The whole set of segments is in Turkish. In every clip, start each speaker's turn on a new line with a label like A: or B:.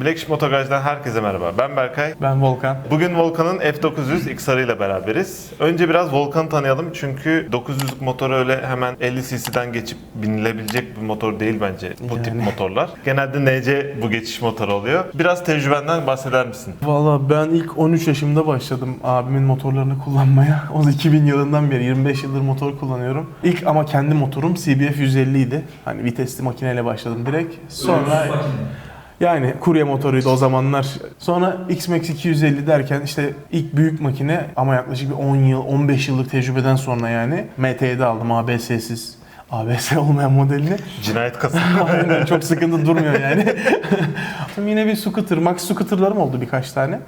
A: Bilekşik Motogaraj'dan herkese merhaba. Ben Berkay.
B: Ben Volkan.
A: Bugün Volkan'ın F900 XR ile beraberiz. Önce biraz Volkan'ı tanıyalım çünkü 900'lük motor öyle hemen 50 cc'den geçip binilebilecek bir motor değil bence bu tip
B: Yani.
A: motorlar. Genelde NC bu geçiş motoru oluyor. Biraz tecrübenden bahseder misin?
B: Valla ben ilk 13 yaşımda başladım abimin motorlarını kullanmaya. O 2000 yılından beri 25 yıldır motor kullanıyorum. İlk ama kendi motorum CBF 150 idi. Hani vitesli makineyle başladım direkt. Sonra yani kurye motoruydu o zamanlar. Sonra X-Max 250 derken işte ilk büyük makine ama yaklaşık bir 10 yıl, 15 yıllık tecrübeden sonra yani MT7 aldım ABS'siz. ABS olmayan modelini.
A: Cinayet kası.
B: Aynen çok sıkıntı durmuyor yani. Şimdi Yine bir scooter, max scooterlarım oldu birkaç tane.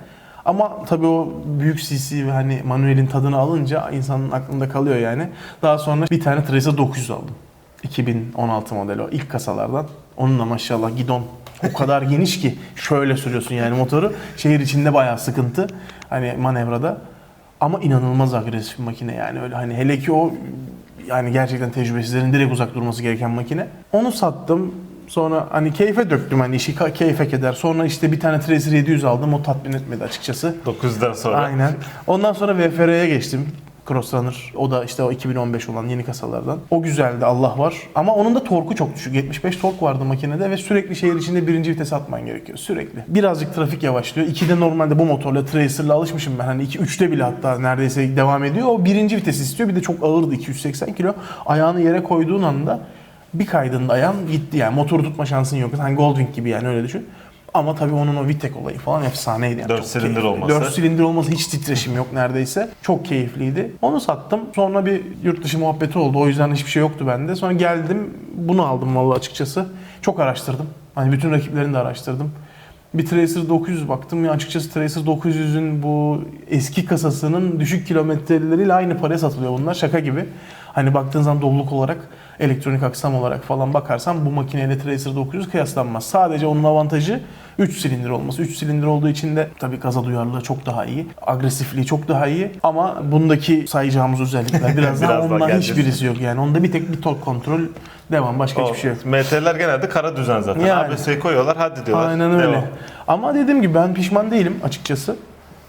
B: Ama tabii o büyük CC ve hani manuelin tadını alınca insanın aklında kalıyor yani. Daha sonra bir tane Tracer 900 aldım. 2016 modeli o ilk kasalardan. Onun da maşallah gidon o kadar geniş ki şöyle sürüyorsun yani motoru. Şehir içinde bayağı sıkıntı hani manevrada. Ama inanılmaz agresif bir makine yani öyle hani hele ki o yani gerçekten tecrübesizlerin direkt uzak durması gereken makine. Onu sattım. Sonra hani keyfe döktüm hani işi keyfe keder. Sonra işte bir tane Tracer 700 aldım. O tatmin etmedi açıkçası.
A: 900'den sonra.
B: Aynen. Ondan sonra VFR'ye geçtim. Crossrunner. O da işte o 2015 olan yeni kasalardan. O güzeldi Allah var. Ama onun da torku çok düşük. 75 tork vardı makinede ve sürekli şehir içinde birinci vites atman gerekiyor. Sürekli. Birazcık trafik yavaşlıyor. 2'de normalde bu motorla Tracer'la alışmışım ben. Hani 2 3'te bile hatta neredeyse devam ediyor. O birinci vites istiyor. Bir de çok ağırdı 280 kilo. Ayağını yere koyduğun anda bir kaydında ayağın gitti yani. Motoru tutma şansın yok. Hani Goldwing gibi yani öyle düşün. Ama tabii onun o Vitek olayı falan efsaneydi. Yani.
A: Dört
B: Çok
A: silindir
B: keyifli.
A: olması.
B: Dört silindir olması hiç titreşim yok neredeyse. Çok keyifliydi. Onu sattım. Sonra bir yurt dışı muhabbeti oldu. O yüzden hiçbir şey yoktu bende. Sonra geldim bunu aldım vallahi açıkçası. Çok araştırdım. Hani bütün rakiplerini de araştırdım. Bir Tracer 900 baktım ya açıkçası Tracer 900'ün bu eski kasasının düşük kilometreleriyle aynı paraya satılıyor bunlar şaka gibi. Hani baktığın zaman doluluk olarak elektronik aksam olarak falan bakarsan bu makineyle Tracer 900 kıyaslanmaz. Sadece onun avantajı 3 silindir olması. 3 silindir olduğu için de tabii gaza duyarlılığı çok daha iyi. Agresifliği çok daha iyi. Ama bundaki sayacağımız özellikler biraz daha
A: Biraz daha
B: ondan
A: geleceğiz.
B: hiçbirisi yok. Yani onda bir tek bir tork kontrol devam. Başka hiçbir şey yok.
A: MT'ler genelde kara düzen zaten.
B: Yani.
A: ABS'yi koyuyorlar hadi diyorlar.
B: Aynen öyle.
A: Devam.
B: Ama dediğim gibi ben pişman değilim açıkçası.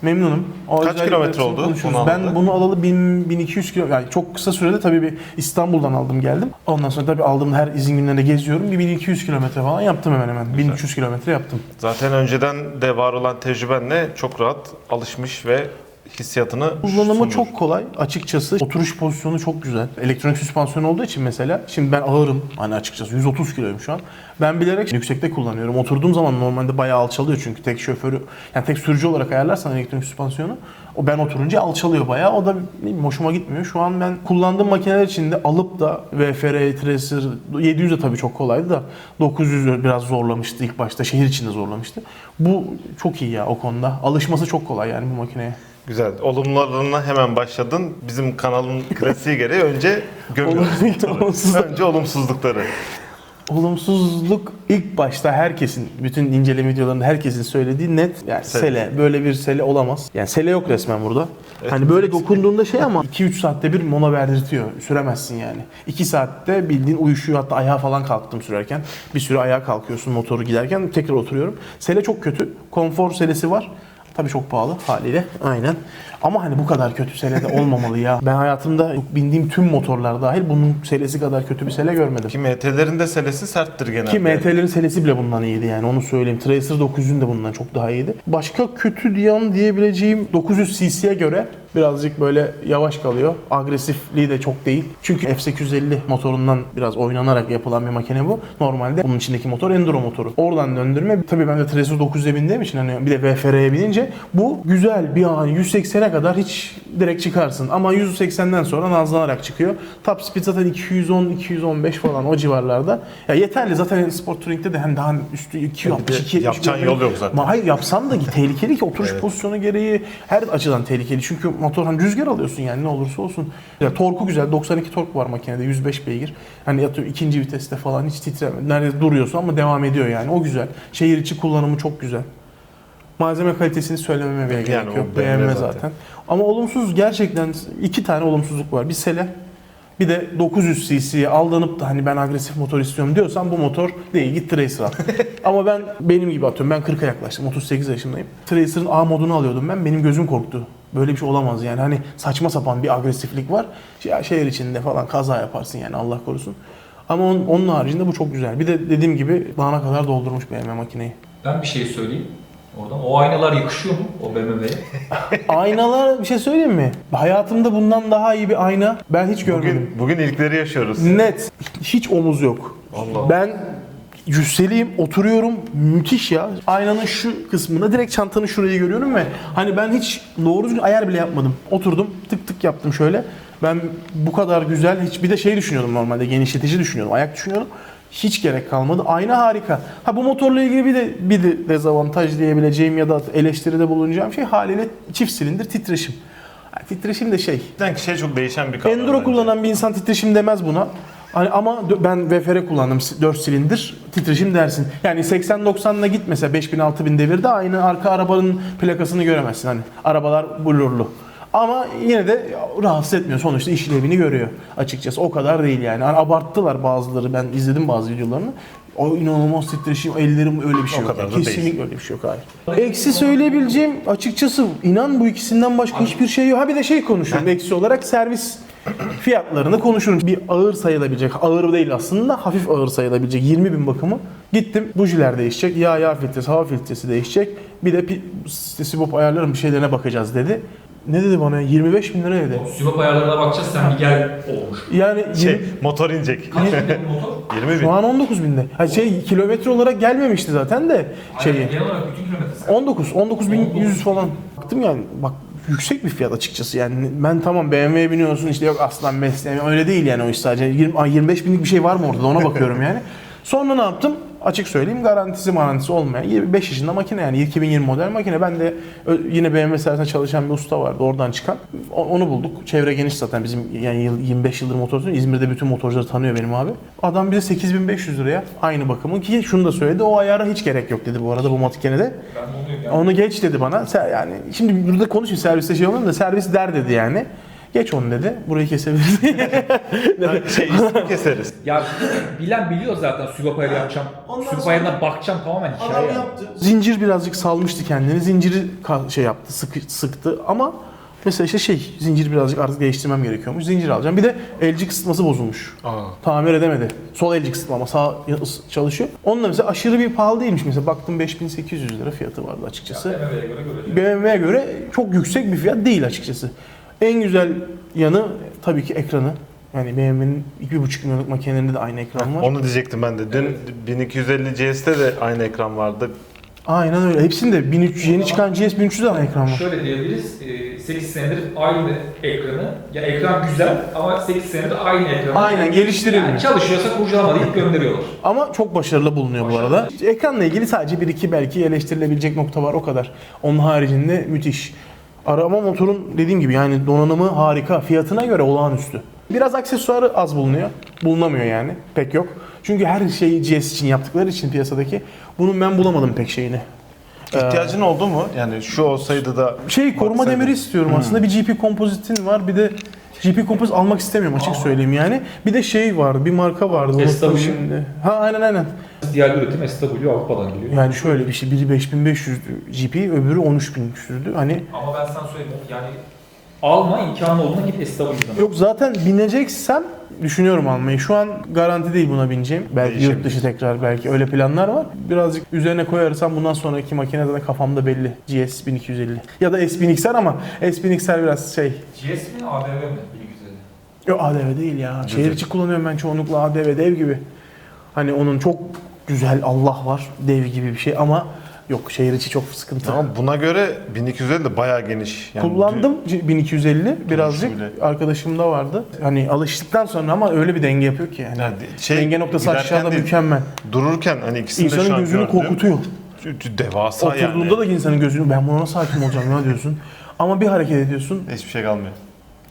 B: Memnunum. O
A: Kaç kilometre oldu
B: konuşuruz.
A: bunu
B: Ben bunu alalı 1000, 1200 kilo yani çok kısa sürede tabii bir İstanbul'dan aldım geldim. Ondan sonra tabii aldığım her izin günlerinde geziyorum. Bir 1200 kilometre falan yaptım hemen hemen. 1300 kilometre yaptım.
A: Zaten önceden de var olan tecrübenle çok rahat alışmış ve hissiyatını
B: Kullanımı
A: sunuyorsun.
B: çok kolay açıkçası. Oturuş pozisyonu çok güzel. Elektronik süspansiyon olduğu için mesela şimdi ben ağırım hani açıkçası 130 kiloyum şu an. Ben bilerek yüksekte kullanıyorum. Oturduğum zaman normalde bayağı alçalıyor çünkü tek şoförü yani tek sürücü olarak ayarlarsan elektronik süspansiyonu o ben oturunca alçalıyor bayağı. O da bilmiyorum, hoşuma gitmiyor. Şu an ben kullandığım makineler içinde alıp da VFR, Tracer 700 de tabii çok kolaydı da 900 de biraz zorlamıştı ilk başta. Şehir içinde zorlamıştı. Bu çok iyi ya o konuda. Alışması çok kolay yani bu makineye.
A: Güzel. Olumlarına hemen başladın. Bizim kanalın klasiği gereği önce gömüyoruz. Önce olumsuzlukları.
B: Olumsuzluk ilk başta herkesin, bütün inceleme videolarında herkesin söylediği net yani
A: Sele.
B: sele. Böyle bir sele olamaz. Yani sele yok resmen burada. Hani böyle dokunduğunda şey ama 2-3 saatte bir mola verdirtiyor. Süremezsin yani. 2 saatte bildiğin uyuşuyor hatta ayağa falan kalktım sürerken. Bir süre ayağa kalkıyorsun motoru giderken tekrar oturuyorum. Sele çok kötü. Konfor selesi var. Tabii çok pahalı haliyle. Aynen. Ama hani bu kadar kötü sele de olmamalı ya. Ben hayatımda bindiğim tüm motorlar dahil bunun selesi kadar kötü bir sele görmedim.
A: Ki MT'lerin de selesi serttir genelde.
B: Ki MT'lerin selesi bile bundan iyiydi yani onu söyleyeyim. Tracer 900'ün de bundan çok daha iyiydi. Başka kötü diyen diyebileceğim 900 cc'ye göre birazcık böyle yavaş kalıyor. Agresifliği de çok değil. Çünkü F850 motorundan biraz oynanarak yapılan bir makine bu. Normalde bunun içindeki motor enduro motoru. Oradan döndürme. Tabii ben de Tracer 900'e bindiğim için hani bir de VFR'ye binince bu güzel bir an 180'e kadar hiç direkt çıkarsın. Ama 180'den sonra nazlanarak çıkıyor. Top speed zaten 210 215 falan o civarlarda. Ya yeterli zaten Sport Touring'de de hem daha üstü 262
A: yapacağın yol yok zaten.
B: Hayır yapsan da tehlikeli ki oturuş pozisyonu gereği her açıdan tehlikeli. Çünkü motor hani rüzgar alıyorsun yani ne olursa olsun. Ya torku güzel 92 tork var makinede 105 beygir. Hani yatıyor ikinci viteste falan hiç titreme. Nerede duruyorsun ama devam ediyor yani o güzel. Şehir içi kullanımı çok güzel. Malzeme kalitesini söylememe bile gerek
A: Yani o
B: yok.
A: BMW zaten.
B: zaten. Ama olumsuz gerçekten iki tane olumsuzluk var. Bir sele Bir de 900 cc'ye aldanıp da hani ben agresif motor istiyorum diyorsan bu motor değil git Tracer al. Ama ben benim gibi atıyorum ben 40'a yaklaştım 38 yaşındayım. Tracer'ın A modunu alıyordum ben benim gözüm korktu. Böyle bir şey olamaz yani hani saçma sapan bir agresiflik var. Şey- Şehir içinde falan kaza yaparsın yani Allah korusun. Ama onun, onun haricinde bu çok güzel. Bir de dediğim gibi dağına kadar doldurmuş BMW makineyi.
C: Ben bir şey söyleyeyim. Oradan. O aynalar yakışıyor mu o BMW'ye?
B: Aynalar bir şey söyleyeyim mi? Hayatımda bundan daha iyi bir ayna ben hiç görmedim.
A: Bugün, bugün ilkleri yaşıyoruz.
B: Net. Hiç omuz yok.
A: Allah.
B: Ben cüsseliyim, oturuyorum. Müthiş ya. Aynanın şu kısmında direkt çantanın şurayı görüyorum ve hani ben hiç doğru düzgün ayar bile yapmadım. Oturdum, tık tık yaptım şöyle. Ben bu kadar güzel hiç bir de şey düşünüyordum normalde genişletici düşünüyordum. Ayak düşünüyordum. Hiç gerek kalmadı. Ayna harika. Ha bu motorla ilgili bir de bir de dezavantaj diyebileceğim ya da eleştiride bulunacağım şey haliyle çift silindir titreşim. Ha, titreşim de şey.
A: Cidden kişiye çok değişen bir kavram.
B: Enduro
A: bence.
B: kullanan bir insan titreşim demez buna. Hani ama ben VFR kullandım 4 silindir titreşim dersin. Yani 80-90'la git mesela 5000-6000 devirde aynı arka arabanın plakasını göremezsin. Hani arabalar blurlu. Ama yine de rahatsız etmiyor. Sonuçta işlevini görüyor açıkçası. O kadar değil yani. Hani abarttılar bazıları. Ben izledim bazı videolarını. O inanılmaz titreşim, ellerim öyle bir şey
A: O
B: yok.
A: kadar
B: Yani
A: da değil.
B: Kesinlikle öyle bir şey yok hayır. Eksi söyleyebileceğim açıkçası inan bu ikisinden başka hiçbir şey yok. Ha bir de şey konuşuyorum eksi olarak servis fiyatlarını konuşurum. Bir ağır sayılabilecek, ağır değil aslında hafif ağır sayılabilecek 20 bin bakımı. Gittim bujiler değişecek, yağ yağ filtresi, hava filtresi değişecek. Bir de sibop ayarlarım bir şeylerine bakacağız dedi. Ne dedi bana? 25 bin lira dedi.
C: Sübap ayarlarına bakacağız sen bir gel olmuş.
B: Yani
A: Şey,
B: 20
A: motor inecek.
C: Kaç bin motor?
A: 20 bin.
B: şu an 19 binde. Ha şey kilometre olarak gelmemişti zaten de şeyi.
C: Hayır, genel olarak bütün kilometresi.
B: 19, 19 bin 100 falan. Baktım yani bak yüksek bir fiyat açıkçası yani ben tamam BMW'ye biniyorsun işte yok aslan mesleğim öyle değil yani o iş sadece 20, ay 25 binlik bir şey var mı orada ona bakıyorum yani. Sonra ne yaptım? Açık söyleyeyim garantisi marantisi olmayan 25 yaşında makine yani 2020 model makine. Ben de yine BMW servisinde çalışan bir usta vardı oradan çıkan. Onu bulduk. Çevre geniş zaten bizim yani yıl- 25 yıldır motorcuyum. İzmir'de bütün motorcuları tanıyor benim abi. Adam bize 8500 liraya aynı bakımı ki şunu da söyledi. O ayara hiç gerek yok dedi bu arada bu.
C: Ben de.
B: Onu geç dedi bana. Yani şimdi burada konuşayım serviste şey olmuyor da servis der dedi yani. Geç onu dedi. Burayı kesebiliriz.
A: Yani şey ismi keseriz.
C: Ya bilen biliyor zaten sübap ayarı yapacağım.
B: Ondan
C: bakacağım tamamen hikaye. yani.
B: Zincir birazcık salmıştı kendini. Zinciri şey yaptı, sıkı, sıktı ama mesela işte şey zincir birazcık artık değiştirmem gerekiyormuş. Zincir alacağım. Bir de elci kısıtması bozulmuş. Tamir edemedi. Sol elci kısıtlama sağ ıs- çalışıyor. Onunla mesela aşırı bir pahalı değilmiş. Mesela baktım 5800 lira fiyatı vardı açıkçası.
C: BMW'ye göre göre.
B: BMW'ye göre çok yüksek bir fiyat değil açıkçası. En güzel yanı tabii ki ekranı. Yani BMW'nin 2,5 milyonluk makinelerinde de aynı ekran var.
A: Onu diyecektim ben de. Dün 1250 GS'te de aynı ekran vardı.
B: Aynen öyle. Hepsinde 1300 yeni çıkan GS 1300'de de aynı ekran var.
C: Şöyle diyebiliriz, e, 8 senedir aynı ekranı, ya ekran güzel ama 8 senedir aynı ekranı.
B: Aynen, geliştirilmiyor.
C: Yani çalışıyorsa kurcalama deyip gönderiyorlar.
B: Ama çok başarılı bulunuyor bu arada. Ekranla ilgili sadece bir iki belki eleştirilebilecek nokta var o kadar. Onun haricinde müthiş. Arama motorun dediğim gibi yani donanımı harika. Fiyatına göre olağanüstü. Biraz aksesuarı az bulunuyor. Bulunamıyor yani. Pek yok. Çünkü her şeyi GS için yaptıkları için piyasadaki bunun ben bulamadım pek şeyini.
A: İhtiyacın oldu mu? Yani şu olsaydı da
B: Şey koruma
A: baksaydı.
B: demiri istiyorum aslında. Bir GP kompozitin var. Bir de GP kompozit almak istemiyorum açık söyleyeyim yani. Bir de şey var, bir marka vardı. unuttum
C: SW.
B: şimdi. Ha aynen aynen.
C: Diğer üretim SW Avrupa'dan geliyor.
B: Yani şöyle bir şey. Biri 5500 GP, öbürü 13000 küsürdü. Hani
C: Ama ben sana söyleyeyim yani alma imkanı olduğuna git SW'dan.
B: yok zaten bineceksem düşünüyorum almayı. Şu an garanti değil buna bineceğim. Belki yurt dışı tekrar belki öyle planlar var. Birazcık üzerine koyarsam bundan sonraki makine zaten kafamda belli. GS 1250. Ya da S1000XR ama S1000XR biraz şey.
C: GS mi ADV mi? 1250.
B: Yok ADV değil ya. Şehir içi kullanıyorum ben çoğunlukla ADV dev gibi. Hani onun çok güzel Allah var dev gibi bir şey ama yok şehir içi çok sıkıntı.
A: Ama buna göre 1250 de bayağı geniş. Yani
B: Kullandım 1250 birazcık
A: Şöyle.
B: arkadaşımda vardı. Hani alıştıktan sonra ama öyle bir denge yapıyor ki yani.
A: Yani şey,
B: denge noktası
A: giderken
B: aşağıda
A: değil,
B: mükemmel.
A: Dururken hani ikisini de şu
B: İnsanın
A: an
B: gözünü
A: gördüm.
B: korkutuyor.
A: Devasa
B: Oturduğunda da insanın gözünü ben buna nasıl hakim olacağım ya diyorsun. Ama bir hareket ediyorsun.
A: Hiçbir şey kalmıyor.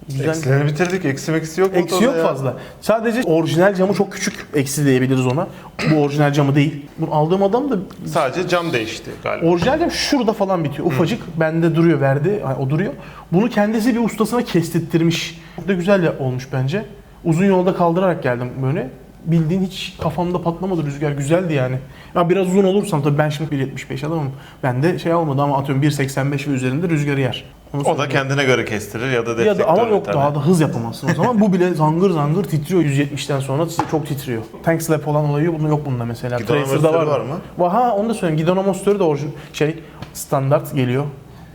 B: Güzel.
A: Eksilerini bitirdik. Eksi eksi yok
B: Eksi yok
A: ya.
B: fazla. Sadece orijinal camı çok küçük. Eksi diyebiliriz ona. Bu orijinal camı değil. Bunu aldığım adam da
A: Sadece cam değişti galiba.
B: Orijinal cam şurada falan bitiyor. Ufacık bende duruyor verdi. O duruyor. Bunu kendisi bir ustasına kestirttirmiş. Bu da güzel olmuş bence. Uzun yolda kaldırarak geldim böyle. Bildiğin hiç kafamda patlamadı rüzgar. Güzeldi yani. Ya biraz uzun olursam tabii ben şimdi 1.75 adamım. Ben de şey olmadı ama atıyorum 1.85 ve üzerinde rüzgarı yer. Onu
A: O da
B: söyleyeyim.
A: kendine göre kestirir ya da
B: ya
A: deflektör
B: da ama yok daha da hız yapamazsın o zaman. Bu bile zangır zangır titriyor 170'ten sonra çok titriyor. Tank slap olan olayı bunun yok bunda mesela.
A: Gidon
B: Tracer'da var,
A: amortisörü var mı?
B: Va- Ha onu da söyleyeyim. Gidon amortisörü de orijin şey standart geliyor.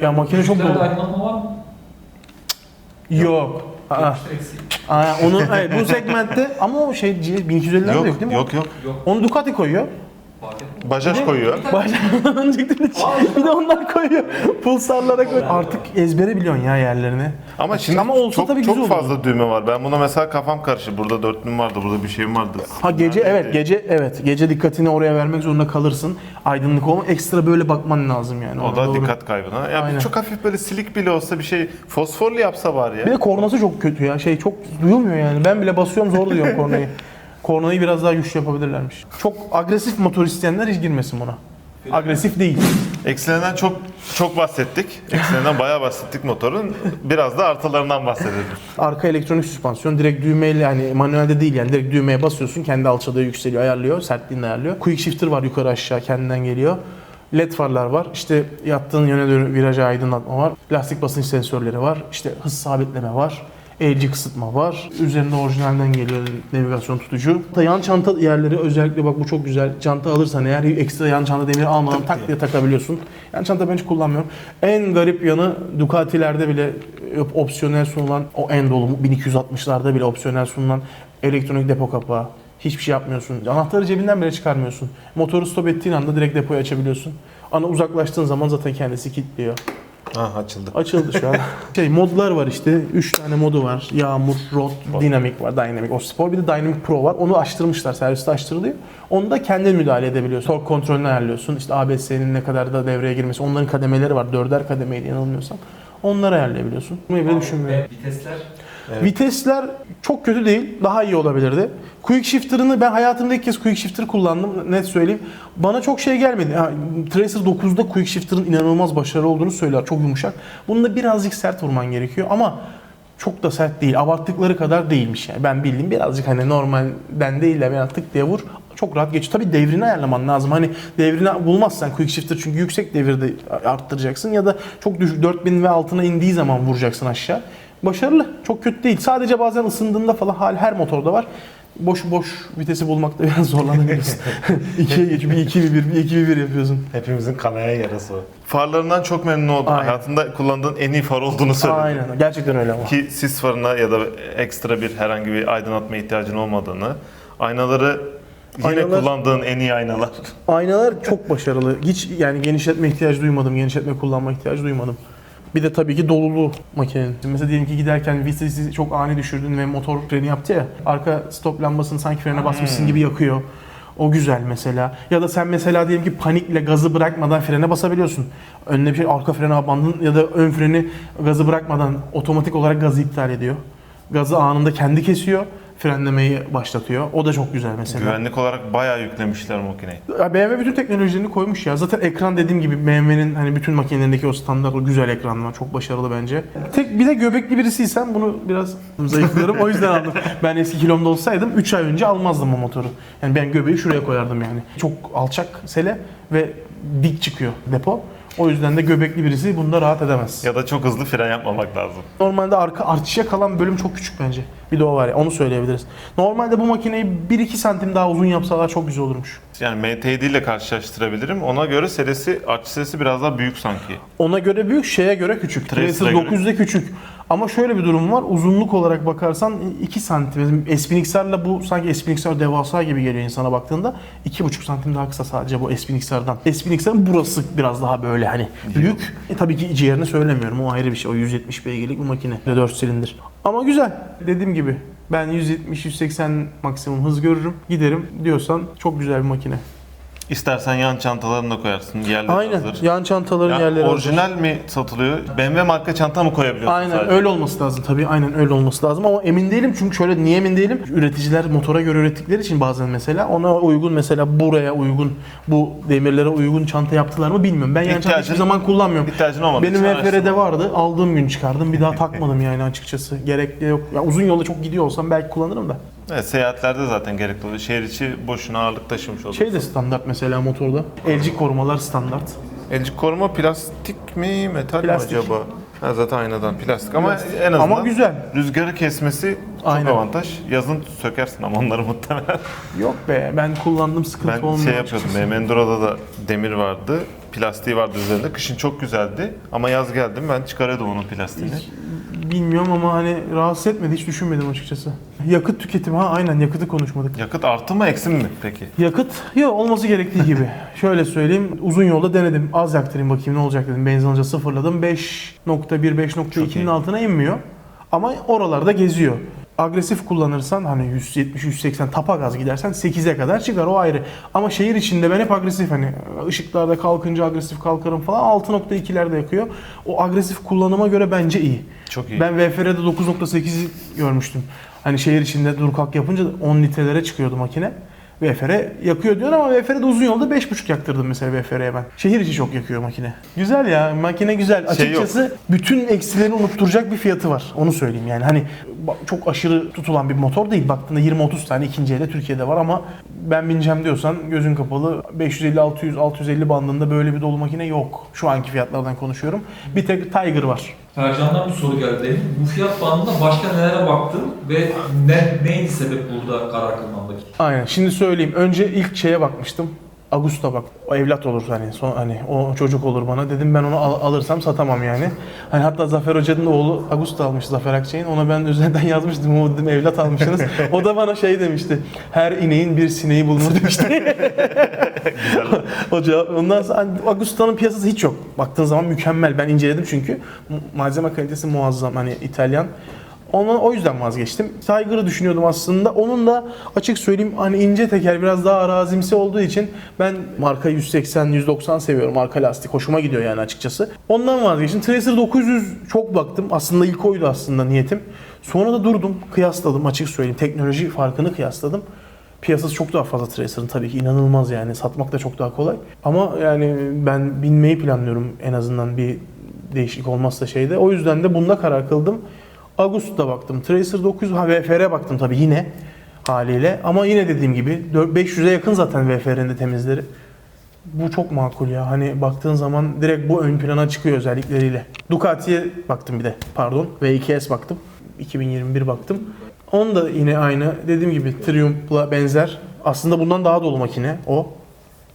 B: Ya makine çok
C: Üstlerde
B: dolu.
C: aydınlatma var mı?
B: Yok. Aa, aa, onu evet, bu segmentte ama o şey 1250'lerde yok,
A: Yok
B: değil mi?
A: yok yok.
C: Yok.
B: Onu Ducati koyuyor.
A: Bajaj koyuyor.
B: Baştan bir de onlar koyuyor. Pulsarlara koyuyor. Artık ezbere biliyorsun ya yerlerini.
A: Ama şimdi
B: Ama olsa
A: çok,
B: tabii güzel
A: çok
B: olur.
A: fazla düğme var. Ben buna mesela kafam karışır. Burada dörtlüm vardı, burada bir şeyim vardı.
B: Ha gece
A: Neredeydi?
B: evet gece evet gece dikkatini oraya vermek zorunda kalırsın. Aydınlık olma ekstra böyle bakman lazım yani.
A: O
B: Ona
A: da
B: doğru.
A: dikkat kaybına. Ya
B: Aynen.
A: çok hafif böyle silik bile olsa bir şey fosforlu yapsa var ya.
B: Bir de kornası çok kötü ya. Şey çok duyulmuyor yani. Ben bile basıyorum zor duyuyorum kornayı. Kornayı biraz daha güçlü yapabilirlermiş. Çok agresif motor isteyenler hiç girmesin buna. Agresif değil.
A: Eksilerinden çok çok bahsettik. Eksilerinden bayağı bahsettik motorun. Biraz da artılarından bahsedelim.
B: Arka elektronik süspansiyon direkt düğmeyle yani manuelde değil yani direkt düğmeye basıyorsun kendi alçada yükseliyor ayarlıyor sertliğini ayarlıyor. Quick shifter var yukarı aşağı kendinden geliyor. LED farlar var. İşte yattığın yöne doğru viraja aydınlatma var. Lastik basınç sensörleri var. İşte hız sabitleme var. Elci kısıtma var. Üzerinde orijinalden geliyor navigasyon tutucu. Da yan çanta yerleri özellikle bak bu çok güzel. Çanta alırsan eğer ekstra yan çanta demiri almadan tak diye takabiliyorsun. Yan çanta ben hiç kullanmıyorum. En garip yanı Ducati'lerde bile opsiyonel sunulan o en dolu 1260'larda bile opsiyonel sunulan elektronik depo kapağı. Hiçbir şey yapmıyorsun. Anahtarı cebinden bile çıkarmıyorsun. Motoru stop ettiğin anda direkt depoyu açabiliyorsun. Ana uzaklaştığın zaman zaten kendisi kilitliyor.
A: Ah açıldı.
B: Açıldı şu an. şey modlar var işte. 3 tane modu var. Yağmur, road, dinamik var. Dynamic, o spor. Bir de Dynamic Pro var. Onu açtırmışlar. Serviste açtırılıyor. Onu da kendin müdahale edebiliyorsun. Tork kontrolünü ayarlıyorsun. İşte ABS'nin ne kadar da devreye girmesi. Onların kademeleri var. Dörder kademeydi yanılmıyorsam. Onları ayarlayabiliyorsun. Bunu bile düşünmüyorum.
C: Vitesler
B: Vitesler çok kötü değil. Daha iyi olabilirdi. Quick Shifter'ını ben hayatımda ilk kez Quick Shifter kullandım. Net söyleyeyim. Bana çok şey gelmedi. Ha, Tracer 9'da Quick Shifter'ın inanılmaz başarılı olduğunu söyler. Çok yumuşak. Bunda birazcık sert vurman gerekiyor ama çok da sert değil. Abarttıkları kadar değilmiş yani. Ben bildiğim birazcık hani normalden değil de ben tık diye vur. Çok rahat geçiyor. Tabii devrini ayarlaman lazım. Hani devrini bulmazsan quick shifter çünkü yüksek devirde arttıracaksın ya da çok düşük 4000 ve altına indiği zaman vuracaksın aşağı. Başarılı. Çok kötü değil. Sadece bazen ısındığında falan hal her motorda var. Boş boş vitesi bulmakta biraz zorlanabiliyorsun. İkiye geç, bir iki bir bir, bir iki bir bir yapıyorsun.
A: Hepimizin kanayan yarası o. Farlarından çok memnun oldum.
B: Aynen.
A: Hayatında kullandığın en iyi far olduğunu söyledi.
B: Aynen. Gerçekten öyle ama.
A: Ki sis farına ya da ekstra bir herhangi bir aydınlatma ihtiyacın olmadığını, aynaları yine
B: Aynalar-
A: kullandığın en iyi aynalar.
B: Aynalar çok başarılı. Hiç yani genişletme ihtiyacı duymadım. Genişletme kullanma ihtiyacı duymadım. Bir de tabii ki dolulu makinenin. Mesela diyelim ki giderken vitesi çok ani düşürdün ve motor freni yaptı ya. Arka stop lambasını sanki frene basmışsın gibi yakıyor. O güzel mesela. Ya da sen mesela diyelim ki panikle gazı bırakmadan frene basabiliyorsun. Önüne bir şey arka frene bandın ya da ön freni gazı bırakmadan otomatik olarak gazı iptal ediyor. Gazı anında kendi kesiyor. Frenlemeyi başlatıyor. O da çok güzel mesela.
A: Güvenlik olarak bayağı yüklemişler makineyi.
B: Ya BMW bütün teknolojilerini koymuş ya. Zaten ekran dediğim gibi BMW'nin hani bütün makinelerindeki o standart o güzel ekranlar çok başarılı bence. Tek bir de göbekli birisiysen bunu biraz zayıflarım o yüzden aldım. Ben eski kilomda olsaydım 3 ay önce almazdım o motoru. Yani ben göbeği şuraya koyardım yani. Çok alçak sele ve dik çıkıyor depo. O yüzden de göbekli birisi bunda rahat edemez.
A: Ya da çok hızlı fren yapmamak lazım.
B: Normalde arka artışa kalan bölüm çok küçük bence. Bir de o var ya onu söyleyebiliriz. Normalde bu makineyi 1-2 santim daha uzun yapsalar çok güzel olurmuş.
A: Yani MT7 ile karşılaştırabilirim. Ona göre serisi, arç serisi biraz daha büyük sanki.
B: Ona göre büyük, şeye göre küçük. Tracer
A: göre.
B: 9'da küçük. Ama şöyle bir durum var. Uzunluk olarak bakarsan 2 santim. S1000XR'la bu sanki S1000XR devasa gibi geliyor insana baktığında. 2,5 santim daha kısa sadece bu S1000XR'dan. S1000XR'ın burası biraz daha böyle hani büyük. E, tabii ki ciğerini söylemiyorum. O ayrı bir şey. O 170 beygirlik bir makine. 4 silindir. Ama güzel. Dediğim gibi ben 170-180 maksimum hız görürüm. Giderim diyorsan çok güzel bir makine.
A: İstersen yan çantalarını da koyarsın. Yerleri
B: Aynen.
A: hazır.
B: Yan çantaların
A: Ya,
B: yerleri hazır.
A: orijinal mi satılıyor? BMW marka çanta mı koyabiliyorsun
B: Aynen
A: sadece?
B: öyle olması lazım tabii. Aynen öyle olması lazım ama emin değilim çünkü şöyle niye emin değilim? Üreticiler motora göre ürettikleri için bazen mesela ona uygun mesela buraya uygun bu demirlere uygun çanta yaptılar mı bilmiyorum. Ben yan çanta
A: İhtiyacın-
B: hiçbir zaman kullanmıyorum.
A: İhtiyacın olmadığı
B: Benim
A: için
B: VFR'de
A: araştırma.
B: vardı. Aldığım gün çıkardım. Bir daha takmadım yani açıkçası. Gerekli yok. Ya uzun yolda çok gidiyor olsam belki kullanırım da.
A: Evet, seyahatlerde zaten gerekli oluyor. Şehir içi boşuna ağırlık taşımış oluyor.
B: Şey de standart mesela motorda. LG korumalar standart.
A: Elcik koruma plastik mi, metal
B: Plastik.
A: mi acaba? Ha, zaten aynadan plastik ama
B: Plastik.
A: en azından
B: Ama güzel.
A: rüzgarı kesmesi çok
B: Aynen.
A: avantaj. Yazın sökersin ama onları muhtemelen.
B: Yok be ben kullandım sıkıntı
A: Ben
B: olmuyor.
A: şey yapıyordum, benim Enduro'da da demir vardı. Plastiği vardı üzerinde. Kışın çok güzeldi. Ama yaz geldim ben çıkarıyordum onun plastiğini.
B: Bilmiyorum ama hani rahatsız etmedi hiç düşünmedim açıkçası. Yakıt tüketimi ha aynen yakıtı konuşmadık.
A: Yakıt artı mı eksim mi peki?
B: Yakıt yok olması gerektiği gibi. Şöyle söyleyeyim uzun yolda denedim. Az yaktırayım bakayım ne olacak dedim. Benzin alınca sıfırladım. 5.1 5.2'nin
A: iyi.
B: altına inmiyor. Ama oralarda geziyor. Agresif kullanırsan hani 170 180 tapa gaz gidersen 8'e kadar çıkar o ayrı. Ama şehir içinde ben hep agresif hani ışıklarda kalkınca agresif kalkarım falan 6.2'lerde yakıyor. O agresif kullanıma göre bence iyi.
A: Çok iyi.
B: Ben VFR'de 9.8'i görmüştüm. Hani şehir içinde dur kalk yapınca 10 litrelere çıkıyordu makine. VFR yakıyor diyor ama VFR'de uzun yolda 5.5 yaktırdım mesela VFR'ye ben. Şehir içi çok yakıyor makine. Güzel ya makine güzel.
A: Şey yok.
B: Açıkçası bütün eksilerini unutturacak bir fiyatı var. Onu söyleyeyim yani. Hani çok aşırı tutulan bir motor değil. Baktığında 20-30 tane ikinci elde Türkiye'de var ama ben bineceğim diyorsan gözün kapalı 550-600-650 bandında böyle bir dolu makine yok. Şu anki fiyatlardan konuşuyorum. Bir tek Tiger var.
C: Fercan'dan bir soru geldi. Bu fiyat bandında başka nelere baktın ve ne, neydi sebep burada karar kılmandaki?
B: Aynen. Şimdi söyleyeyim. Önce ilk şeye bakmıştım. Augusta bak. O evlat olur hani. Son hani o çocuk olur bana. Dedim ben onu al- alırsam satamam yani. Hani hatta Zafer Hoca'nın oğlu Augusta almış Zafer Akçay'ın. Ona ben üzerinden yazmıştım. O dedim evlat almışsınız. o da bana şey demişti. Her ineğin bir sineği bulunur demişti. Hoca ondan sonra hani Augusta'nın piyasası hiç yok. Baktığın zaman mükemmel. Ben inceledim çünkü. Malzeme kalitesi muazzam. Hani İtalyan. Ondan o yüzden vazgeçtim. Tiger'ı düşünüyordum aslında. Onun da açık söyleyeyim hani ince teker biraz daha arazimsi olduğu için ben marka 180 190 seviyorum. Marka lastik hoşuma gidiyor yani açıkçası. Ondan vazgeçtim. Tracer 900 çok baktım. Aslında ilk oydu aslında niyetim. Sonra da durdum, kıyasladım açık söyleyeyim. Teknoloji farkını kıyasladım. Piyasası çok daha fazla Tracer'ın tabii ki inanılmaz yani satmak da çok daha kolay. Ama yani ben binmeyi planlıyorum en azından bir değişiklik olmazsa şeyde. O yüzden de bunda karar kıldım. August'a baktım. Tracer 900 ha VFR'e baktım tabii yine haliyle. Ama yine dediğim gibi 500'e yakın zaten VFR'nin de temizleri. Bu çok makul ya. Hani baktığın zaman direkt bu ön plana çıkıyor özellikleriyle. Ducati'ye baktım bir de. Pardon. V2S baktım. 2021 baktım. Onun da yine aynı. Dediğim gibi Triumph'la benzer. Aslında bundan daha dolu makine o.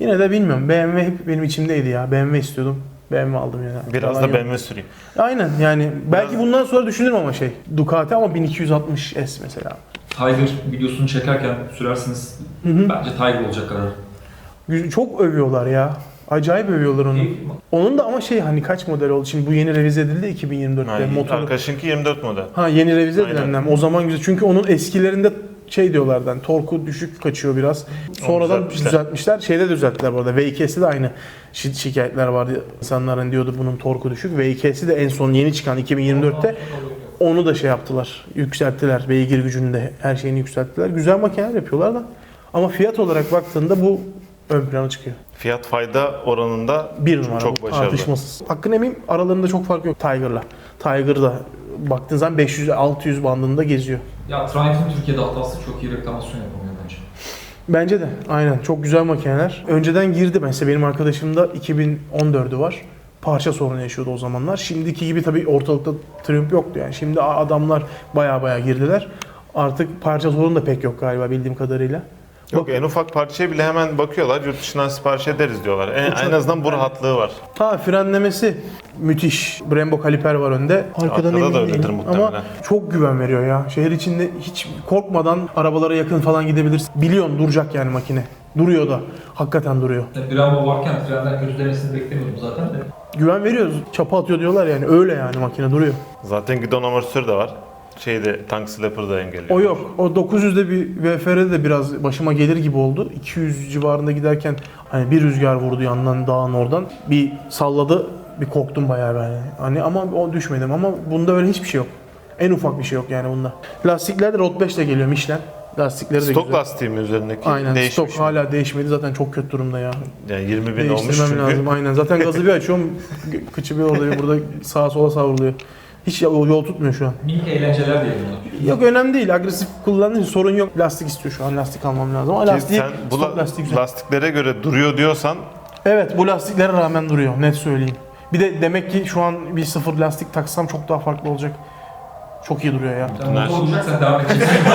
B: Yine de bilmiyorum. BMW hep benim içimdeydi ya. BMW istiyordum. BMW aldım yani.
A: Biraz
B: Yalan
A: da
B: yok.
A: BMW süreyim.
B: Aynen yani. Belki
A: Biraz-
B: bundan sonra düşünürüm ama şey. Ducati ama 1260S mesela.
C: Tiger videosunu çekerken sürersiniz. Bence Tiger olacak karar.
B: Çok övüyorlar ya. Acayip övüyorlar onu. Onun da ama şey hani kaç model oldu? Şimdi bu yeni revize edildi 2024'te.
A: Yani
B: Motoru.
A: Arkadaşınki 24 model.
B: Ha yeni revize
A: Aynen.
B: edilenler. O zaman güzel. Çünkü onun eskilerinde şey diyorlardan torku düşük kaçıyor biraz. Sonradan
A: düzeltmişler.
B: düzeltmişler. Şeyde de düzelttiler bu arada. V2'si de aynı şi- şikayetler vardı. İnsanların diyordu bunun torku düşük. V2'si de en son yeni çıkan 2024'te onu da şey yaptılar. Yükselttiler. Beygir gücünü de her şeyini yükselttiler. Güzel makineler yapıyorlar da. Ama fiyat olarak baktığında bu ön plana çıkıyor.
A: Fiyat fayda oranında
B: Bir numara
A: çok
B: bu,
A: başarılı.
B: tartışmasız. Hakkını emeyim aralarında çok fark yok Tiger'la. Tiger da baktığın zaman 500-600 bandında geziyor.
C: Ya Triumph'ın Türkiye'de hatası çok iyi reklamasyon yapamıyor bence.
B: Bence de aynen çok güzel makineler. Önceden girdi mesela benim arkadaşımda 2014'ü var. Parça sorunu yaşıyordu o zamanlar. Şimdiki gibi tabii ortalıkta Triumph yoktu yani. Şimdi adamlar baya baya girdiler. Artık parça sorunu da pek yok galiba bildiğim kadarıyla.
A: Yok en ufak parçaya bile hemen bakıyorlar. Yurt dışından sipariş ederiz diyorlar. En, en azından bu rahatlığı var.
B: Ha frenlemesi müthiş. Brembo kaliper var önde. Arkadan
A: Arkada
B: emin
A: da öyledir
B: değilim
A: muhtemelen.
B: Ama çok güven veriyor ya. Şehir içinde hiç korkmadan arabalara yakın falan gidebilirsin. Biliyorsun duracak yani makine. Duruyor da. Hakikaten duruyor.
C: Brembo varken trenden kötü demesini beklemiyordum zaten de.
B: Güven veriyoruz. Çapa atıyor diyorlar yani. Öyle yani makine duruyor.
A: Zaten gidon amortisörü de var. Şeyde tank slapper'ı da engelliyor.
B: O yok. O 900'de bir VFR'de de biraz başıma gelir gibi oldu. 200 civarında giderken Hani bir rüzgar vurdu yandan dağın oradan. Bir salladı. Bir korktum bayağı ben. yani. Hani ama o düşmedim ama bunda öyle hiçbir şey yok. En ufak bir şey yok yani bunda. Lastikler de Road 5 ile geliyor Michelin. Lastikleri de
A: Stok
B: güzel.
A: lastiği mi üzerindeki?
B: Aynen
A: Değişmiş
B: stok
A: mi?
B: hala değişmedi zaten çok kötü durumda ya.
A: Yani 20 bin olmuş
B: Değiştirmem
A: çünkü.
B: lazım aynen. Zaten gazı bir açıyorum kıçı bir orada bir burada sağa sola savruluyor. Hiç yol, yol tutmuyor şu an.
C: Minik eğlenceler diyelim buna.
B: Yok önemli değil. Agresif için sorun yok. Lastik istiyor şu an. Lastik almam lazım. Ama
A: Ki
B: lastiği,
A: sen bu
B: stok
A: la-
B: lastik güzel.
A: lastiklere göre duruyor diyorsan
B: Evet bu lastiklere rağmen duruyor. Net söyleyeyim. Bir de demek ki şu an bir sıfır lastik taksam çok daha farklı olacak. Çok iyi duruyor ya.
C: Sen
A: Bunlar-
C: devam edeceksin.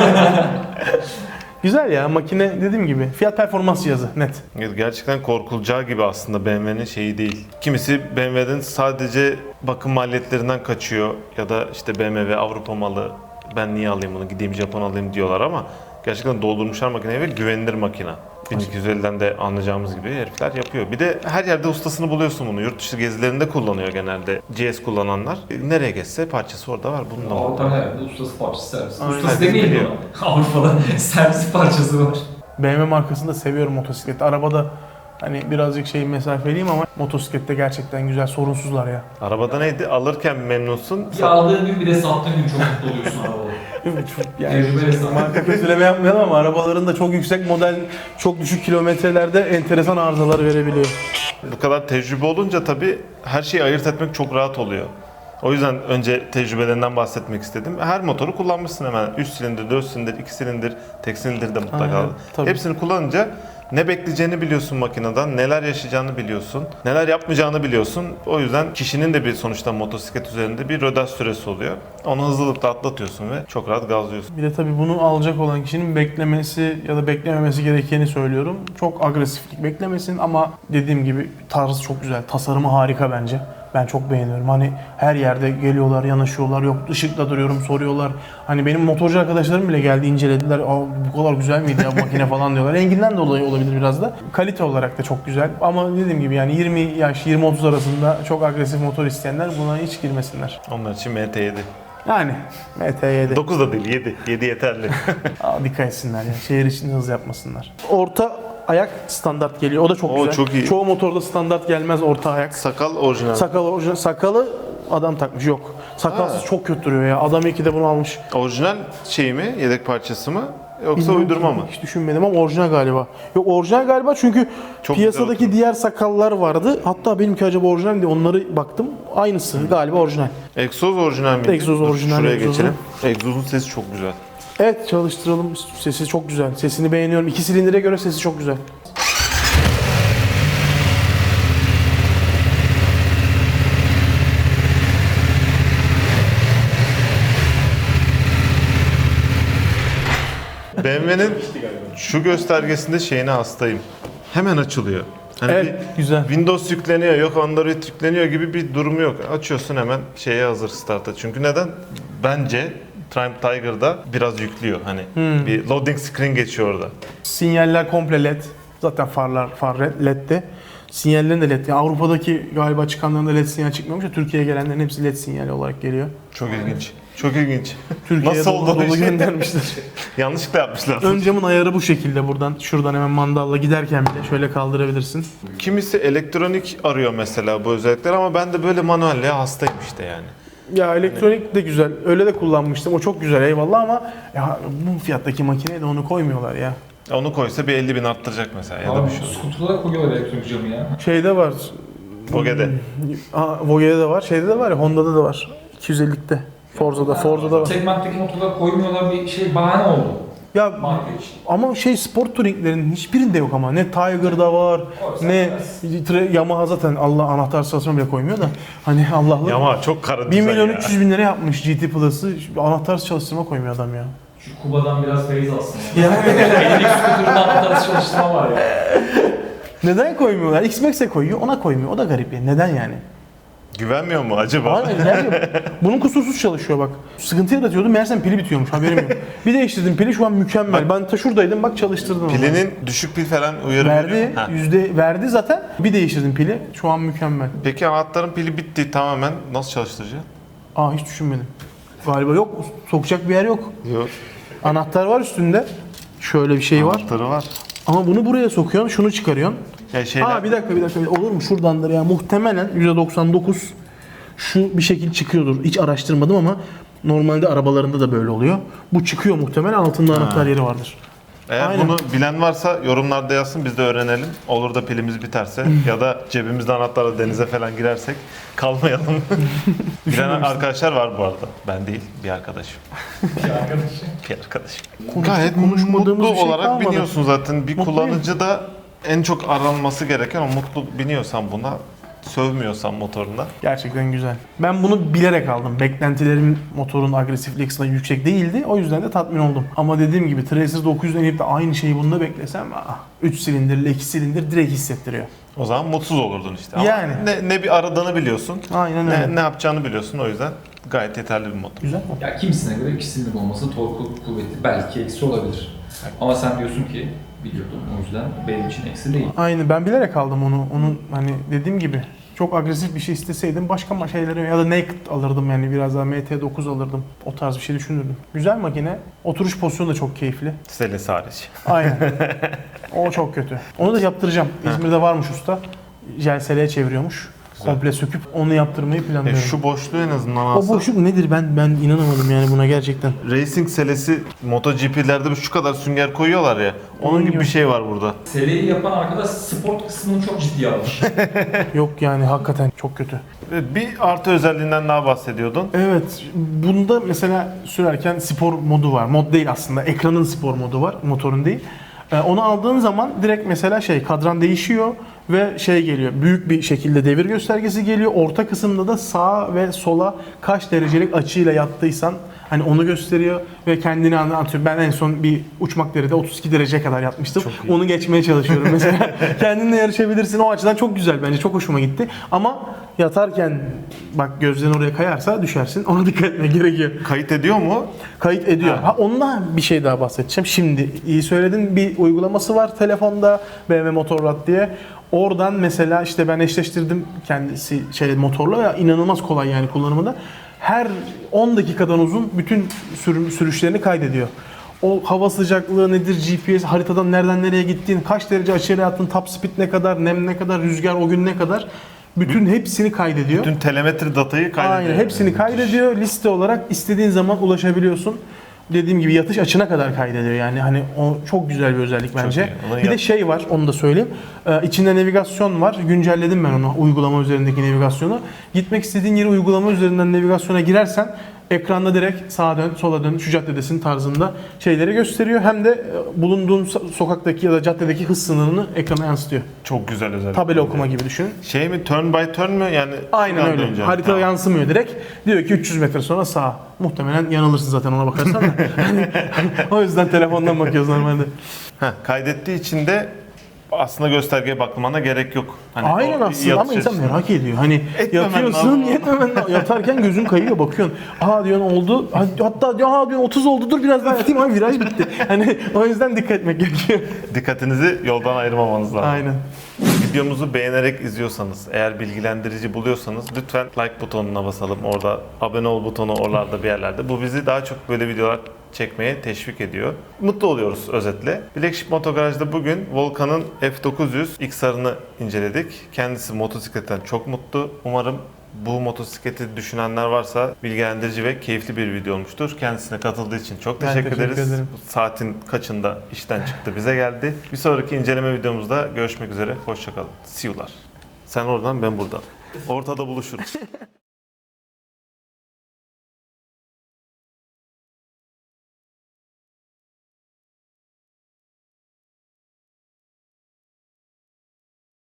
B: Güzel ya makine dediğim gibi. Fiyat performans cihazı net.
A: gerçekten korkulacağı gibi aslında BMW'nin şeyi değil. Kimisi BMW'den sadece bakım maliyetlerinden kaçıyor ya da işte BMW Avrupa malı ben niye alayım bunu gideyim Japon alayım diyorlar ama gerçekten doldurmuşlar makineyi ve güvenilir makine. 1250'den de anlayacağımız gibi herifler yapıyor. Bir de her yerde ustasını buluyorsun bunu. Yurt dışı gezilerinde kullanıyor genelde GS kullananlar. E, Nereye geçse parçası orada var. Bunun da var.
C: Avrupa'nın herhalde ustası parçası servis.
B: Aynen.
C: Ustası demeyelim
A: Biliyor.
C: Avrupa'da servis parçası var.
B: BMW markasını da seviyorum motosikleti. Arabada hani birazcık şey mesafeliyim ama motosiklette gerçekten güzel sorunsuzlar ya.
A: Arabada neydi? Alırken memnunsun.
C: Bir aldığın gün bir de sattığın gün çok mutlu oluyorsun arabada.
B: Yani
C: Tecrübe esnasında.
B: marka kötüleme yapmayalım ama arabaların da çok yüksek model, çok düşük kilometrelerde enteresan arızalar verebiliyor.
A: Bu kadar tecrübe olunca tabii her şeyi ayırt etmek çok rahat oluyor. O yüzden önce tecrübelerinden bahsetmek istedim. Her motoru kullanmışsın hemen. 3 silindir, 4 silindir, 2 silindir, tek silindir de mutlaka.
B: Aynen, tabii.
A: Hepsini kullanınca ne bekleyeceğini biliyorsun makineden, neler yaşayacağını biliyorsun, neler yapmayacağını biliyorsun. O yüzden kişinin de bir sonuçta motosiklet üzerinde bir rödaş süresi oluyor. Onu hızlılıkla atlatıyorsun ve çok rahat gazlıyorsun.
B: Bir de tabii bunu alacak olan kişinin beklemesi ya da beklememesi gerekeni söylüyorum. Çok agresiflik beklemesin ama dediğim gibi tarzı çok güzel. Tasarımı harika bence. Ben çok beğeniyorum. Hani her yerde geliyorlar, yanaşıyorlar. Yok ışıkta duruyorum, soruyorlar. Hani benim motorcu arkadaşlarım bile geldi, incelediler. Aa bu kadar güzel miydi ya bu makine falan diyorlar. Renginden dolayı olabilir biraz da. Kalite olarak da çok güzel. Ama dediğim gibi yani 20 yaş, 20-30 arasında çok agresif motor isteyenler buna hiç girmesinler.
A: Onlar için MT7.
B: Yani MT7.
A: 9 da değil 7. 7 yeterli.
B: Aa, dikkat etsinler ya. Şehir içinde hız yapmasınlar. Orta ayak standart geliyor. O da çok
A: Oo,
B: güzel.
A: çok iyi.
B: Çoğu motorda standart gelmez orta ayak.
A: Sakal orijinal.
B: Sakalı orijinal. Sakalı adam takmış. Yok. Sakalsız
A: Ha.
B: çok kötü duruyor ya. Adam iki de bunu almış.
A: Orijinal şey mi? Yedek parçası mı? Yoksa
B: Bilmiyorum
A: uydurma mı?
B: Hiç düşünmedim ama orijinal galiba. Yok orijinal galiba çünkü
A: Çok
B: piyasadaki diğer sakallar vardı. Hatta benimki acaba orijinal mi diye onları baktım. Aynısı galiba orijinal.
A: Egzoz orijinal miydi?
B: Egzoz orijinal,
A: Şuraya
B: egzozu.
A: geçelim. Egzozun sesi çok güzel.
B: Evet çalıştıralım. Sesi çok güzel. Sesini beğeniyorum. İki silindire göre sesi çok güzel.
A: BMW'nin şu göstergesinde şeyine hastayım. Hemen açılıyor. Hani
B: Evet güzel.
A: bir Windows yükleniyor, yok Android yükleniyor gibi bir durumu yok. Açıyorsun hemen şeye hazır start'a. Çünkü neden? Bence Triumph Tiger'da biraz yüklüyor. Hani
B: Hmm.
A: bir loading screen geçiyor orada.
B: Sinyaller komple led. Zaten farlar far led'de. Sinyallerin de led. Yani Avrupa'daki galiba çıkanların da led sinyal çıkmıyormuş da Türkiye'ye gelenlerin hepsi led sinyal olarak geliyor.
A: Çok ilginç. Çok ilginç.
B: Türkiye'ye
A: Nasıl
B: dolu dolu
A: iş?
B: göndermişler.
A: Yanlışlıkla yapmışlar.
B: Ön camın ayarı bu şekilde buradan. Şuradan hemen mandalla giderken bile şöyle kaldırabilirsin.
A: Kimisi elektronik arıyor mesela bu özellikler ama ben de böyle manuelle hastayım işte yani.
B: Ya elektronik de güzel. Öyle de kullanmıştım. O çok güzel eyvallah ama ya bu fiyattaki makineye de onu koymuyorlar ya.
A: Onu koysa bir 50 bin arttıracak mesela ya da
C: Abi
A: bir şey olur.
C: koyuyorlar elektronik camı ya.
B: Şeyde var.
A: Voge'de.
B: Aa, Voge'de de var. Şeyde de var ya Honda'da da var. 250'likte. Forza'da, Forza'da var.
C: Segmentteki motorlara koymuyorlar bir şey bahane oldu.
B: Ya
C: Marka için.
B: Ama şey sport touringlerin hiçbirinde yok ama. Ne Tiger'da var,
C: Oysa
B: ne
C: biraz.
B: Tre- Yamaha zaten Allah anahtar sırasına bile koymuyor da. Hani Allah'lı.
A: Ama çok kara
B: 1
A: düzen
B: milyon
A: ya.
B: 300 bin lira yapmış GT Plus'ı. Anahtar çalıştırma koymuyor adam ya.
C: Şu Kuba'dan biraz feyiz alsın.
B: Yani
C: Ellik skuterında anahtarı çalıştırma var ya.
B: neden koymuyorlar? X-Max'e koyuyor, ona koymuyor. O da garip yani. Neden yani?
A: Güvenmiyor mu acaba?
B: Yani bunun kusursuz çalışıyor bak. Sıkıntı yaratıyordu. Meğersem pili bitiyormuş. Haberim yok. bir değiştirdim pili şu an mükemmel. Ben ta şuradaydım bak çalıştırdım. onu.
A: Pilinin düşük pil falan uyarı veriyor.
B: verdi.
A: Ha.
B: Yüzde verdi zaten. Bir değiştirdim pili. Şu an mükemmel.
A: Peki anahtarın pili bitti tamamen nasıl çalıştıracaksın?
B: Aa hiç düşünmedim. Galiba yok. Sokacak bir yer yok.
A: Yok.
B: Anahtar var üstünde. Şöyle bir şey var.
A: Anahtarı var.
B: Ama bunu buraya sokuyorsun, şunu çıkarıyorsun.
A: Ya şeyler,
B: Aa bir dakika bir dakika olur mu şuradandır ya muhtemelen %99 şu bir şekil çıkıyordur. Hiç araştırmadım ama normalde arabalarında da böyle oluyor. Bu çıkıyor muhtemelen altında anahtar yeri vardır.
A: Eğer
B: Aynen.
A: bunu bilen varsa yorumlarda yazsın biz de öğrenelim. Olur da pilimiz biterse ya da cebimizde anahtarla denize falan girersek kalmayalım. bilen arkadaşlar var bu arada. Ben değil, bir arkadaşım.
C: Bir arkadaşım.
A: Bir arkadaşım.
B: Konuş-
A: Gayet
B: konuşmadığımız
A: mutlu
B: bir şey
A: olarak
B: kalmadı.
A: biniyorsun zaten. Bir
B: Mutluyum.
A: kullanıcı da en çok aranması gereken o mutlu biniyorsan buna, sövmüyorsan motoruna.
B: Gerçekten güzel. Ben bunu bilerek aldım. Beklentilerim motorun agresifliği açısından yüksek değildi. O yüzden de tatmin oldum. Ama dediğim gibi Tracer 900'den inip de aynı şeyi bunda beklesem ah, 3 silindirli 2 silindir direkt hissettiriyor.
A: O zaman mutsuz olurdun işte. Ama
B: Yani.
A: Ne, ne bir aradığını biliyorsun,
B: Aynen öyle.
A: ne, ne yapacağını biliyorsun. O yüzden gayet yeterli bir motor.
B: Güzel mi?
C: Ya kimisine göre ikisinin de olması torku kuvveti belki eksi olabilir. Ama sen diyorsun ki biliyordum o yüzden benim için eksi değil.
B: Aynı ben bilerek aldım onu. Onun hani dediğim gibi çok agresif bir şey isteseydim başka şeylere ya da naked alırdım yani biraz daha MT9 alırdım. O tarz bir şey düşünürdüm. Güzel makine. Oturuş pozisyonu da çok keyifli.
A: Selesi hariç.
B: Aynen. o çok kötü. Onu da yaptıracağım. İzmir'de varmış usta. Jelseleye çeviriyormuş. Komple söküp onu yaptırmayı
A: E,
B: planlıyorum.
A: şu boşluğu en azından
B: o
A: alsan.
B: boşluk nedir ben ben inanamadım yani buna gerçekten.
A: Racing selesi MotoGP'lerde şu kadar sünger koyuyorlar ya. Onun gibi bir şey var burada.
C: Seleyi yapan arkadaş sport kısmını çok ciddiye almış.
B: Yok yani hakikaten çok kötü.
A: E, Bir artı özelliğinden daha bahsediyordun.
B: Evet, bunda mesela sürerken spor modu var. Mod değil aslında, ekranın spor modu var, motorun değil. Ee, onu aldığın zaman direkt mesela şey kadran değişiyor ve şey geliyor. Büyük bir şekilde devir göstergesi geliyor. Orta kısımda da sağa ve sola kaç derecelik açıyla yattıysan hani onu gösteriyor ve kendini anlatıyor. Ben en son bir uçmak deride 32 dereceye kadar yatmıştım. Onu geçmeye çalışıyorum mesela. Kendinle yarışabilirsin. O açıdan çok güzel bence. Çok hoşuma gitti. Ama yatarken bak gözlerin oraya kayarsa düşersin. Ona dikkat etmek gerekiyor.
A: Kayıt ediyor mu?
B: Kayıt ediyor.
A: Ha.
B: Ha ondan bir şey daha bahsedeceğim. Şimdi iyi söyledin. Bir uygulaması var telefonda BMW Motorrad diye. Oradan mesela işte ben eşleştirdim kendisi şey motorla ve inanılmaz kolay yani kullanımında. Her 10 dakikadan uzun bütün sürüm, sürüşlerini kaydediyor. O hava sıcaklığı nedir, GPS, haritadan nereden nereye gittiğin, kaç derece açıyla yattın, top speed ne kadar, nem ne kadar, rüzgar o gün ne kadar. Bütün hepsini kaydediyor.
A: Bütün telemetri datayı kaydediyor.
B: Aynen hepsini kaydediyor. Liste olarak istediğin zaman ulaşabiliyorsun. Dediğim gibi yatış açına kadar kaydediyor yani hani o çok güzel bir özellik bence.
A: iyi. Onu
B: Bir de
A: yap-
B: şey var onu da söyleyeyim. Ee, içinde navigasyon var. Güncelledim ben onu uygulama üzerindeki navigasyonu. Gitmek istediğin yere uygulama üzerinden navigasyona girersen ekranda direkt sağa dön, sola dön, şu caddedesin tarzında şeyleri gösteriyor. Hem de e, bulunduğun so- sokaktaki ya da caddedeki hız sınırını ekrana yansıtıyor.
A: Çok güzel özellik.
B: Tabela okuma gibi düşün.
A: Şey mi turn by turn mü yani?
B: Aynen öyle.
A: döneceksin.
B: Harita
A: Tamam.
B: yansımıyor direkt. Diyor ki 300 metre sonra sağ. Muhtemelen yanılırsın zaten ona bakarsan da. O yüzden telefondan bakıyoruz normalde.
A: Heh, kaydettiği için de aslında göstergeye bakmana gerek yok. Hani
B: Aynen
A: o
B: aslında ama
A: yatış
B: insan
A: açısından.
B: merak ediyor. Hani
A: Etmemen
B: yatıyorsun, yetmemen lazım. Yatarken gözün kayıyor bakıyorsun. Aa diyorsun oldu. Hatta ya diyorsun 30 oldu dur biraz daha yatayım. Ay viraj bitti. Hani o yüzden dikkat etmek gerekiyor.
A: Dikkatinizi yoldan ayırmamanız lazım.
B: Aynen.
A: Videomuzu beğenerek izliyorsanız, eğer bilgilendirici buluyorsanız lütfen like butonuna basalım. Orada abone ol butonu oralarda bir yerlerde. Bu bizi daha çok böyle videolar çekmeye teşvik ediyor. Mutlu oluyoruz özetle. Blackship Motogaraj'da bugün Volkan'ın F900 XR'ını inceledik. Kendisi motosikletten çok mutlu. Umarım bu motosikleti düşünenler varsa bilgilendirici ve keyifli bir video olmuştur. Kendisine katıldığı için çok teşekkür,
B: teşekkür
A: ederiz.
B: ederim.
A: Saatin kaçında işten çıktı bize geldi. Bir sonraki inceleme videomuzda görüşmek üzere. Hoşçakalın. See you'lar. Sen oradan ben buradan. Ortada buluşuruz.